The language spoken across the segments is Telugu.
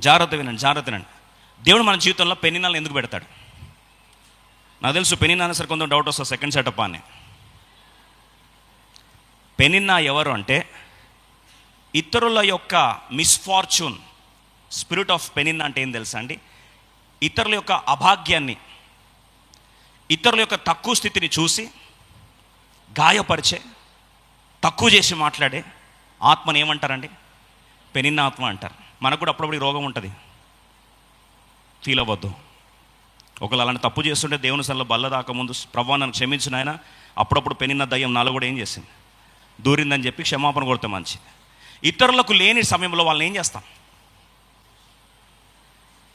జాగ్రత్త వినండి జాగ్రత్త వినండి. దేవుడు మన జీవితంలో పెనినాలను ఎందుకు పెడతాడు? నాకు తెలుసు పెనినా సరే కొంత డౌట్ వస్తుంది సెకండ్ సెటప్ అని. పెనిన్నా ఎవరు అంటే ఇతరుల యొక్క మిస్ఫార్చ్యూన్ స్పిరిట్ ఆఫ్ పెనిన్నా అంటే ఏం తెలుసా అండి? ఇతరుల యొక్క అభాగ్యాన్ని ఇతరుల యొక్క తక్కువ స్థితిని చూసి గాయపరిచే తక్కువ చేసి మాట్లాడే ఆత్మని ఏమంటారండి? పెనిన్న ఆత్మ అంటారు. మనకు కూడా అప్పుడప్పుడు రోగం ఉంటుంది. ఫీల్ అవ్వద్దు. ఒకవేళ అలాంటి తప్పు చేస్తుంటే దేవుని సల్లో బల్ల దాకా ముందు ప్రభా నన్ను క్షమించిన ఆయన అప్పుడప్పుడు పెనిన్న దయ్యం నాలో కూడా ఏం చేసింది? దూరిందని చెప్పి క్షమాపణ కొడితే మంచిది ఇతరులకు లేని సమయంలో వాళ్ళని ఏం చేస్తాం?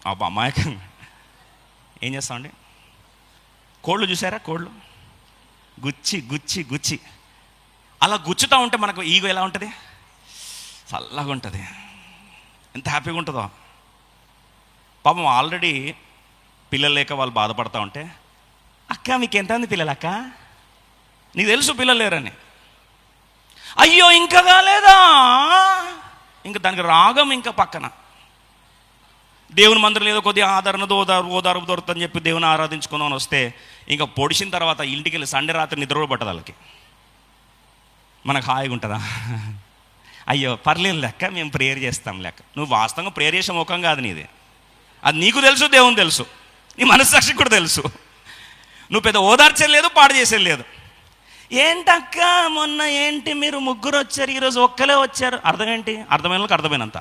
అబ్బా అమాయకంగా ఏం చేస్తామండి కోళ్ళు చూసారా కోళ్ళు? గుచ్చి గుచ్చి గుచ్చి. అలా గుచ్చుతూ ఉంటే మనకు ఈగో ఎలా ఉంటుంది? చల్లగా ఉంటుంది. ఎంత హ్యాపీగా ఉంటుందో. పాపం ఆల్రెడీ పిల్లలు లేక వాళ్ళు బాధపడతా ఉంటే అక్క మీకు ఎంతమంది పిల్లలు అక్క నీకు తెలుసు పిల్లలు లేరని. అయ్యో ఇంకా కాలేదా? ఇంకా దానికి రాగం ఇంకా పక్కన. దేవుని మందిరం ఏదో కొద్దిగా ఆదరణ ఓదారు ఓదారు దొరుకుతుందని చెప్పి దేవుని ఆరాధించుకుందామని వస్తే ఇంకా పొడిచిన తర్వాత ఇంటికి వెళ్ళి సండే రాత్రి నిద్ర పట్టదు వాళ్ళకి. మనకు హాయిగా ఉంటుందా? అయ్యో పర్లేదు లెక్క మేము ప్రేయర్ చేస్తాం లెక్క. నువ్వు వాస్తవంగా ప్రేయర్ చేసే ముఖం కాదు నీది. అది నీకు తెలుసు దేవుని తెలుసు. నీ మనస్సాక్షికి కూడా తెలుసు. నువ్వు పెద్ద ఓదార్చలేదు పాడు చేసేలేదు ఏంటక్క మొన్న ఏంటి మీరు ముగ్గురు వచ్చారు ఈరోజు ఒక్కలే వచ్చారు? అర్థం ఏంటి అర్థమైన వాళ్ళకి అర్థమైనంత.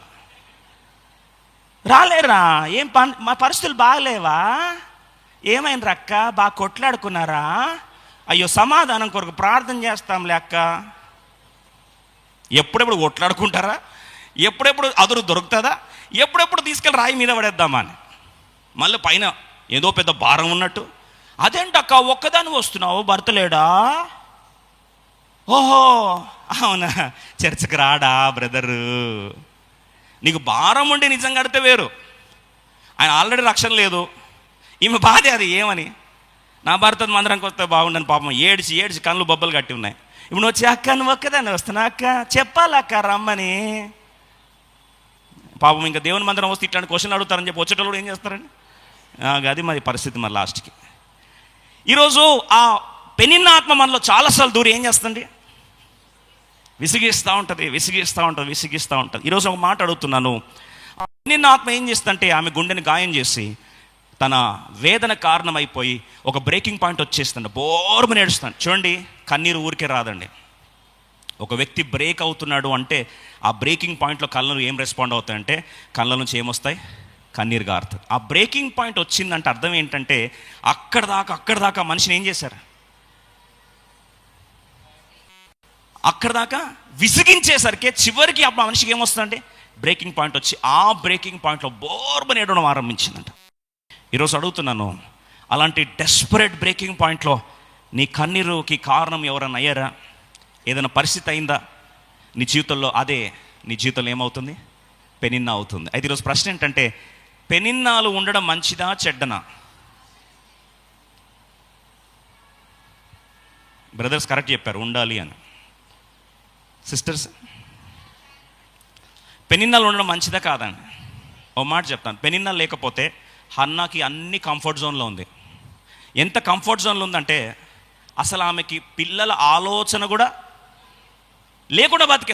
రాలేరా? ఏం పని మా పరిస్థితులు బాగలేవా? ఏమైంది అక్క? బాగా కొట్లాడుకున్నారా? అయ్యో సమాధానం కొరకు ప్రార్థన చేస్తాంలే అక్క. ఎప్పుడెప్పుడు కొట్లాడుకుంటారా ఎప్పుడెప్పుడు అదురు దొరుకుతుందా? ఎప్పుడెప్పుడు తీసుకెళ్ళి రాయి మీద పడేద్దామా అని. మళ్ళీ పైన ఏదో పెద్ద భారం ఉన్నట్టు. అదేంటక్క ఒక్కదాని వస్తున్నావు? భర్త లేడా? ఓహో అవునా? చర్చకు రాడా బ్రదరు? నీకు భారం ఉండి నిజంగా కడితే వేరు. ఆయన ఆల్రెడీ రక్షణ లేదు. ఈమె బాధే అది ఏమని? నా భర్త మందరం వస్తే బాగుండని పాపం. ఏడిచి ఏడిచి కళ్ళు బొబ్బలు కట్టి ఉన్నాయి. ఇప్పుడు వచ్చి అక్క నువ్వు ఒక్కదాన్ని వస్తున్నా అక్క చెప్పాలక్క రమ్మని? పాపం ఇంకా దేవుని మందిరం వస్తే ఇట్లాంటి క్వశ్చన్ అడుగుతారని చెప్పి వచ్చేటప్పుడు ఏం చేస్తారండి? ఆ, అది మరి పరిస్థితి మరి లాస్ట్కి. ఈరోజు ఆ పెనిన్న ఆత్మ మనలో చాలాసార్లు దూరం ఏం చేస్తుంది విసిగిస్తూ ఉంటుంది విసిగిస్తూ ఉంటుంది విసిగిస్తూ ఉంటుంది. ఈరోజు ఒక మాట అడుగుతున్నాను. ఆ పెనిన్న ఆత్మ ఏం చేస్తుంటే ఆమె గుండెని గాయం చేసి తన వేదన కారణమైపోయి ఒక బ్రేకింగ్ పాయింట్ వచ్చేస్తాను బోర్మని ఏడుస్తాను చూడండి కన్నీరు ఊరికే రాదండి. ఒక వ్యక్తి బ్రేక్ అవుతున్నాడు అంటే ఆ బ్రేకింగ్ పాయింట్లో కళ్ళను ఏం రెస్పాండ్ అవుతాయంటే కళ్ళ నుంచి ఏమొస్తాయి? కన్నీరు గారుతుంది ఆ బ్రేకింగ్ పాయింట్ వచ్చిందంటే అర్థం ఏంటంటే అక్కడ దాకా అక్కడ దాకా మనిషిని ఏం చేశారు? అక్కడ దాకా విసిగించేసరికి చివరికి ఆ మనిషికి ఏమొస్తుందంటే బ్రేకింగ్ పాయింట్ వచ్చి ఆ బ్రేకింగ్ పాయింట్లో బోర్బ నేడడం ఆరంభించిందంట. ఈరోజు అడుగుతున్నాను అలాంటి డెస్పరేట్ బ్రేకింగ్ పాయింట్లో నీ కన్నీరుకి కారణం ఎవరైనా అయ్యారా? ఏదైనా పరిస్థితి అయిందా? నీ జీవితంలో అదే నీ జీవితంలో ఏమవుతుంది? పెనిన్నా అవుతుంది. అయితే ఈరోజు ప్రశ్న ఏంటంటే పెనిన్నాలు ఉండడం మంచిదా చెడ్డనా? బ్రదర్స్ కరెక్ట్ చెప్పారు ఉండాలి అని. సిస్టర్స్ పెనిన్నాలు ఉండడం మంచిదా కాదండి ఓ మాట చెప్తాను. పెనిన్నాలు లేకపోతే హన్నాకి అన్ని కంఫర్ట్ జోన్లో ఉంది. ఎంత కంఫర్ట్ జోన్లో ఉందంటే అసలు ఆమెకి పిల్లల ఆలోచన కూడా లేకుండా బతికే